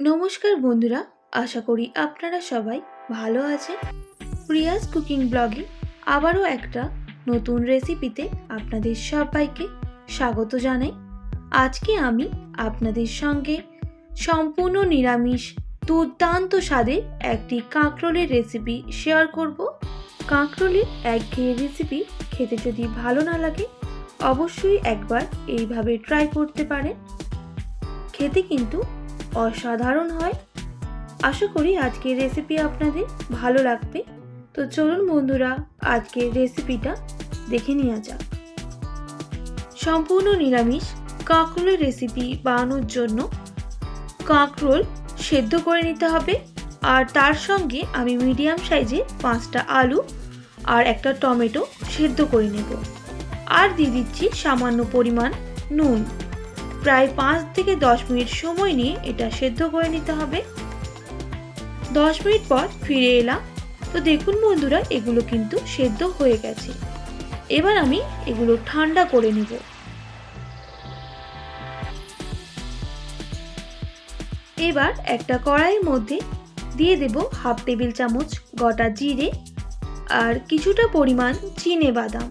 নমস্কার বন্ধুরা, আশা করি আপনারা সবাই ভালো আছেন। প্রিয়াস কুকিং ব্লগে আবারও একটা নতুন রেসিপিতে আপনাদের সবাইকে স্বাগত জানাই। আজকে আমি আপনাদের সঙ্গে সম্পূর্ণ নিরামিষ দুর্দান্ত স্বাদের একটি কাঁকরোলের রেসিপি শেয়ার করব। কাঁকরোলের এক একঘেয়ে রেসিপি খেতে যদি ভালো না লাগে অবশ্যই একবার এইভাবে ট্রাই করতে পারেন। খেতে কিন্তু অসাধারণ হয়। আশা করি আজকের রেসিপি আপনাদের ভালো লাগবে। তো চলুন বন্ধুরা, আজকের রেসিপিটা দেখে নেওয়া যাক। সম্পূর্ণ নিরামিষ কাঁকরোলের রেসিপি বানানোর জন্য কাঁকরোল সেদ্ধ করে নিতে হবে। আর তার সঙ্গে আমি মিডিয়াম সাইজে পাঁচটা আলু আর একটা টমেটো সেদ্ধ করে নেব। আর দিয়ে দিচ্ছি সামান্য পরিমাণ নুন। প্রায় পাঁচ থেকে দশ মিনিট সময় নিয়ে এটা সেদ্ধ করে নিতে হবে। দশ মিনিট পর ফিরে এলাম। তো দেখুন বন্ধুরা, এগুলো কিন্তু সেদ্ধ হয়ে গেছে। এবার আমি এগুলো ঠান্ডা করে নেব। এবার একটা কড়াইয়ের মধ্যে দিয়ে দেব হাফ টেবিল চামচ গোটা জিরে আর কিছুটা পরিমাণ চিনে বাদাম।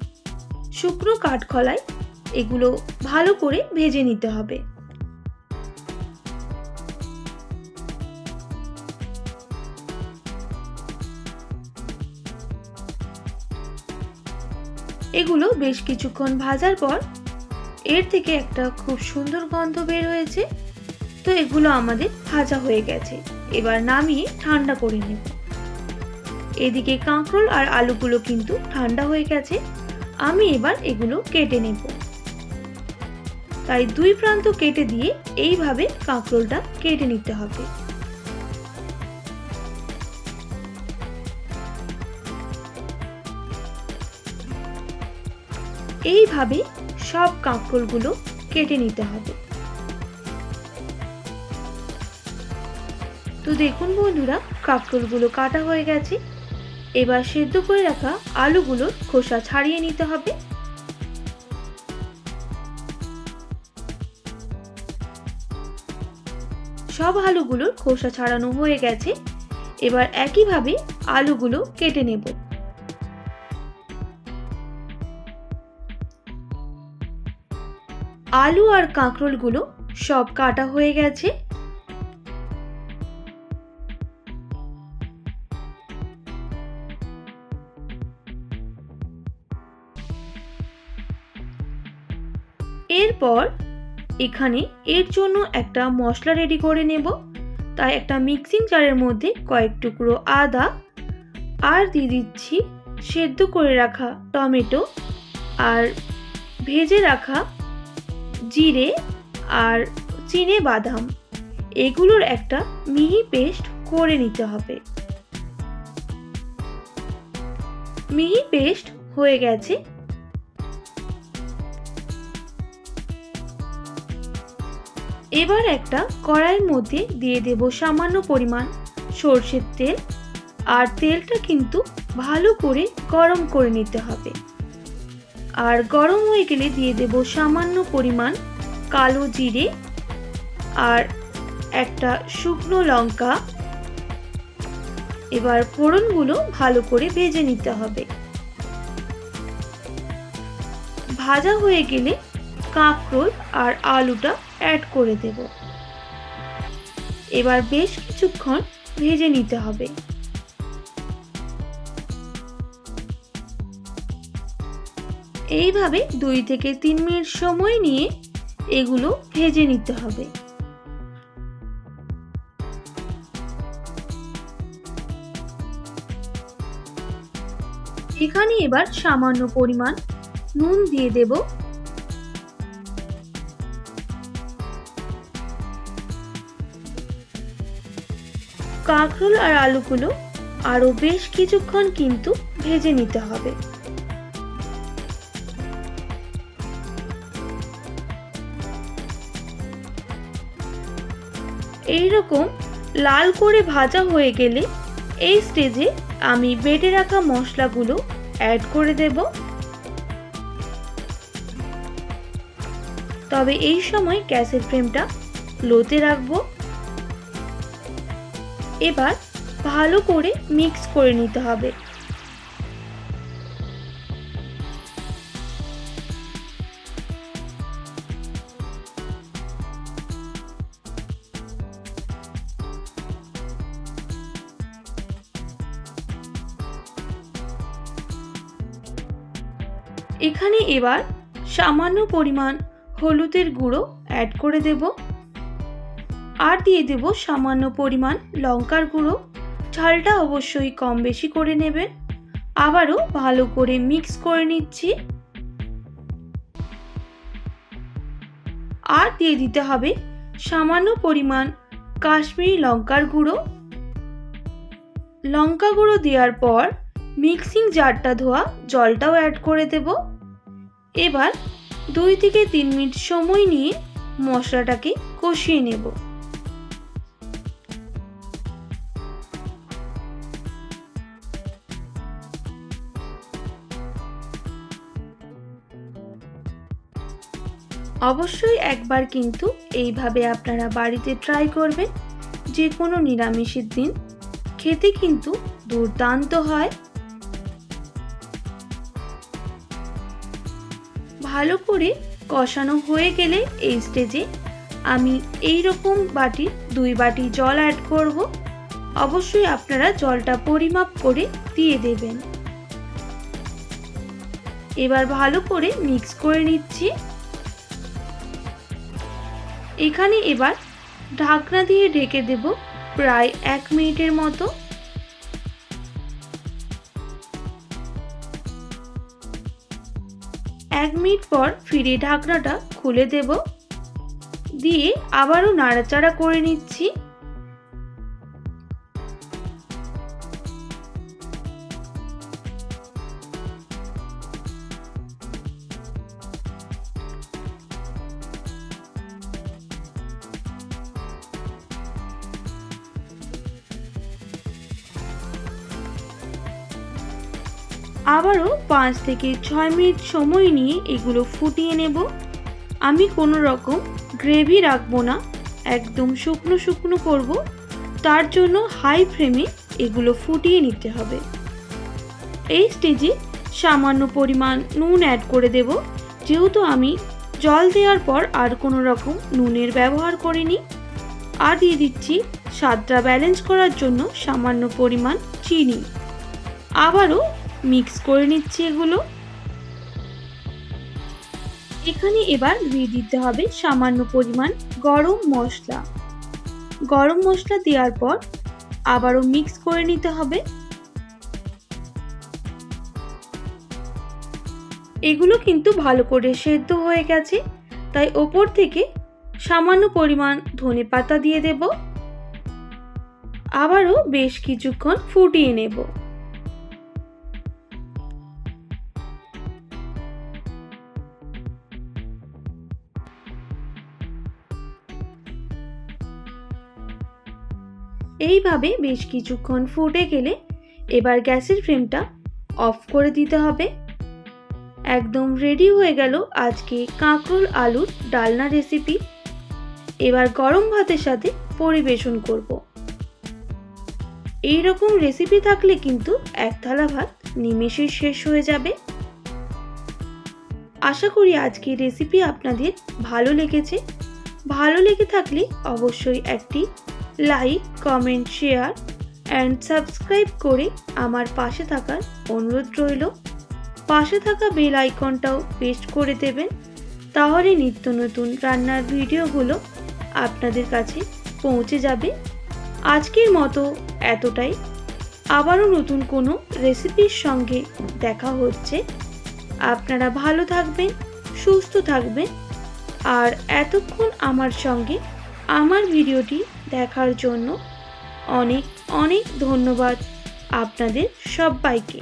শুকনো কাঠখলায় এগুলো ভালো করে ভেজে নিতে হবে। এগুলো বেশ কিছুক্ষণ ভাজার পর এর থেকে একটা খুব সুন্দর গন্ধ বের হয়েছে। তো এগুলো আমাদের ভাজা হয়ে গেছে। এবার নামিয়ে ঠান্ডা করে নেব। এদিকে কাঁকরোল আর আলুগুলো কিন্তু ঠান্ডা হয়ে গেছে। আমি এবার এগুলো কেটে নেব। তাই দুই প্রান্ত কেটে দিয়ে এইভাবে কাঁকরোলটা কেটে নিতে হবে। এইভাবে সব কাঁকরোলগুলো কেটে নিতে হবে। তো দেখুন বন্ধুরা, কাঁকরোলগুলো কাটা হয়ে গেছে। এবার সেদ্ধ করে রাখা আলুগুলোর খোসা ছাড়িয়ে নিতে হবে। সব আলুগুলোর খোসা ছাড়ানো হয়ে গেছে। এবার একইভাবে আলুগুলো কেটে নেব। আলু আর কাঁকরোলগুলো সব কাটা হয়ে গেছে। এরপর এখানে এর জন্য একটা মশলা রেডি করে নেব। তাই একটা মিক্সিং জারের মধ্যে কয়েক টুকরো আদা আর দিয়ে দিচ্ছি সেদ্ধ করে রাখা টমেটো আর ভেজে রাখা জিরে আর চিনে বাদাম। এগুলোর একটা মিহি পেস্ট করে নিতে হবে। মিহি পেস্ট হয়ে গেছে। এবার একটা কড়াইয়ের মধ্যে দিয়ে দেব সামান্য পরিমাণ সর্ষের তেল। আর তেলটা কিন্তু ভালো করে গরম করে নিতে হবে। আর গরম হয়ে গেলে দিয়ে দেব সামান্য পরিমাণ কালো জিরে আর একটা শুকনো লঙ্কা। এবার ফোড়নগুলো ভালো করে ভেজে নিতে হবে। ভাজা হয়ে গেলে কাঁকরোল আর আলুটা অ্যাড করে দেব। এবার বেশ কিছুক্ষণ ভেজে নিতে হবে। এইভাবে দুই থেকে তিন মিনিট সময় নিয়ে এগুলো ভেজে নিতে হবে। এখানে এবার সামান্য পরিমাণ নুন দিয়ে দেব। কাঁকরোল আর আলুগুলো আরও বেশ কিছুক্ষণ কিন্তু ভেজে নিতে হবে। এইরকম লাল করে ভাজা হয়ে গেলে এই স্টেজে আমি বেটে রাখা মশলাগুলো অ্যাড করে দেব। তবে এই সময় গ্যাসের ফ্লেমটা লোতে রাখব। এবার ভালো করে মিক্স করে নিতে হবে। এখানে এবার সামান্য পরিমাণ হলুদের গুঁড়ো অ্যাড করে দেব। আর দিয়ে দেব সামান্য পরিমাণ লঙ্কার গুঁড়ো। ঝালটা অবশ্যই কম বেশি করে নেবেন। আবারও ভালো করে মিক্স করে নিচ্ছি। আর দিয়ে দিতে হবে সামান্য পরিমাণ কাশ্মীরি লঙ্কার গুঁড়ো। লঙ্কা গুঁড়ো দেওয়ার পর মিক্সিং জারটা ধোয়া জলটাও অ্যাড করে দেব। এবার দুই থেকে তিন মিনিট সময় নিয়ে মশলাটাকে কষিয়ে নেব। অবশ্যই একবার কিন্তু এইভাবে আপনারা বাড়িতে ট্রাই করবেন। যে কোনো নিরামিষের দিন। খেতে কিন্তু দুর্দান্ত হয়। ভালো করে কষানো হয়ে গেলে এই স্টেজে আমি এই রকম বাটি, দুই বাটি জল অ্যাড করব। অবশ্যই আপনারা জলটা পরিমাপ করে দিয়ে দেবেন। এবার ভালো করে মিক্স করে নিচ্ছি। এখানে এবার ঢাকনা দিয়ে ঢেকে দেব প্রায় এক মিনিটের মতো। এক মিনিট পর ফিরে ঢাকনাটা খুলে দেব। দিয়ে আবারও নাড়াচাড়া করে নিচ্ছি। আবারও পাঁচ থেকে ছয় মিনিট সময় নিয়ে এগুলো ফুটিয়ে নেব। আমি কোনো রকম গ্রেভি রাখব না, একদম শুকনো শুকনো করব। তার জন্য হাই ফ্লেমে এগুলো ফুটিয়ে নিতে হবে। এই স্টেজে সামান্য পরিমাণ নুন অ্যাড করে দেব। যেহেতু আমি জল দেওয়ার পর আর কোনো রকম নুনের ব্যবহার করিনি, আর দিয়ে দিচ্ছি স্বাদটা ব্যালেন্স করার জন্য সামান্য পরিমাণ চিনি। আবারও মিক্স করে নিচ্ছি এগুলো। এখানে এবার দিয়ে দিতে হবে সামান্য পরিমাণ গরম মশলা। গরম মশলা দেওয়ার পর আবারও মিক্স করে নিতে হবে। এগুলো কিন্তু ভালো করে সেদ্ধ হয়ে গেছে, তাই ওপর থেকে সামান্য পরিমাণ ধনে পাতা দিয়ে দেব। আবারও বেশ কিছুক্ষণ ফুটিয়ে নেব। এইভাবে বেশ কিছুক্ষণ ফুটে গেলে এবার গ্যাসের ফ্লেমটা অফ করে দিতে হবে। একদম রেডি হয়ে গেল আজকে কাঁকরোল আলুর ডালনা রেসিপি এবার গরম ভাতের সাথে পরিবেশন করব। এই রকম রেসিপি থাকলে কিন্তু এক থালা ভাত নিমেষে শেষ হয়ে যাবে। আশা করি আজকের রেসিপি আপনাদের ভালো লেগেছে। ভালো লেগে থাকলে অবশ্যই একটি like comment share and subscribe করে আমার পাশে থাকার অনুরোধ রইল। পাশে থাকা বেল আইকনটাও পেস্ট করে দেবেন। তাহলে নিত্য নতুন রান্নার ভিডিওগুলো আপনাদের কাছে পৌঁছে যাবে। আজকের মতো এতটাই। আবারও নতুন কোনো রেসিপির সঙ্গে দেখা হচ্ছে। আপনারা ভালো থাকবেন, সুস্থ থাকবেন। আর এতক্ষণ আমার সঙ্গে আমার ভিডিওটি দেখার জন্য অনেক অনেক ধন্যবাদ আপনাদের সবাইকে।